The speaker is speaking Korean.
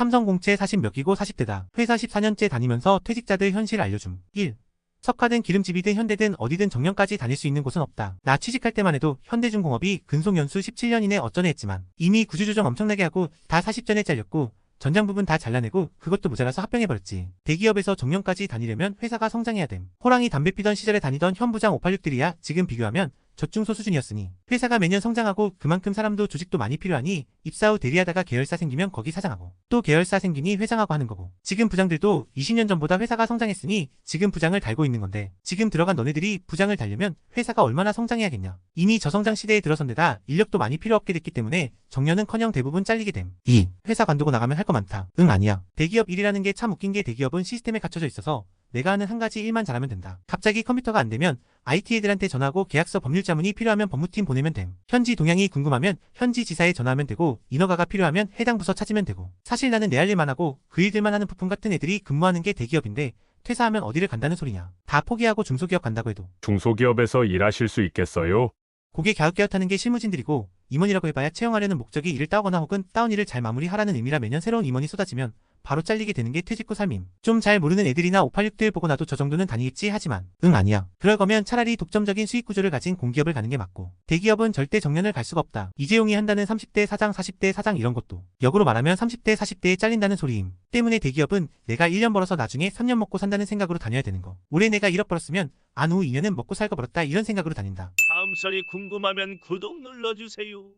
삼성공채 40몇 기고 40대다. 회사 14년째 다니면서 퇴직자들 현실 알려줌. 1. 석화든 기름집이든 현대든 어디든 정년까지 다닐 수 있는 곳은 없다. 나 취직할 때만 해도 현대중공업이 근속연수 17년 이내 어쩌네 했지만 이미 구조조정 엄청나게 하고 다 40전에 잘렸고 전장 부분 다 잘라내고 그것도 모자라서 합병해버렸지. 대기업에서 정년까지 다니려면 회사가 성장해야 됨. 호랑이 담배 피던 시절에 다니던 현부장 586들이야 지금 비교하면 저중소 수준이었으니 회사가 매년 성장하고 그만큼 사람도 조직도 많이 필요하니 입사 후 대리하다가 계열사 생기면 거기 사장하고 또 계열사 생기니 회장하고 하는 거고. 지금 부장들도 20년 전보다 회사가 성장했으니 지금 부장을 달고 있는 건데 지금 들어간 너네들이 부장을 달려면 회사가 얼마나 성장해야겠냐. 이미 저성장 시대에 들어선 데다 인력도 많이 필요 없게 됐기 때문에 정년은커녕 대부분 잘리게 됨. 2. 회사 관두고 나가면 할 거 많다. 응 아니야. 대기업 일이라는 게 참 웃긴 게 대기업은 시스템에 갖춰져 있어서 내가 하는 한 가지 일만 잘하면 된다. 갑자기 컴퓨터가 안 되면 IT 애들한테 전화하고 계약서 법률 자문이 필요하면 법무팀 보내면 됨. 현지 동향이 궁금하면 현지 지사에 전화하면 되고 인허가가 필요하면 해당 부서 찾으면 되고 사실 나는 내 할 일만 하고 그 일들만 하는 부품 같은 애들이 근무하는 게 대기업인데 퇴사하면 어디를 간다는 소리냐. 다 포기하고 중소기업 간다고 해도 중소기업에서 일하실 수 있겠어요? 고개 갸웃갸웃하는 게 실무진들이고 임원이라고 해봐야 채용하려는 목적이 일을 따거나 혹은 따온 일을 잘 마무리하라는 의미라 매년 새로운 임원이 쏟아지면 바로 잘리게 되는 게 퇴직 후 삶임. 좀 잘 모르는 애들이나 586들 보고 나도 저 정도는 다니겠지 하지만 응 아니야. 그럴 거면 차라리 독점적인 수익 구조를 가진 공기업을 가는 게 맞고 대기업은 절대 정년을 갈 수가 없다. 이재용이 한다는 30대 사장 40대 사장 이런 것도 역으로 말하면 30대 40대에 잘린다는 소리임. 때문에 대기업은 내가 1년 벌어서 나중에 3년 먹고 산다는 생각으로 다녀야 되는 거. 올해 내가 1억 벌었으면 안후 2년은 먹고 살고 벌었다 이런 생각으로 다닌다. 다음 설이 궁금하면 구독 눌러주세요.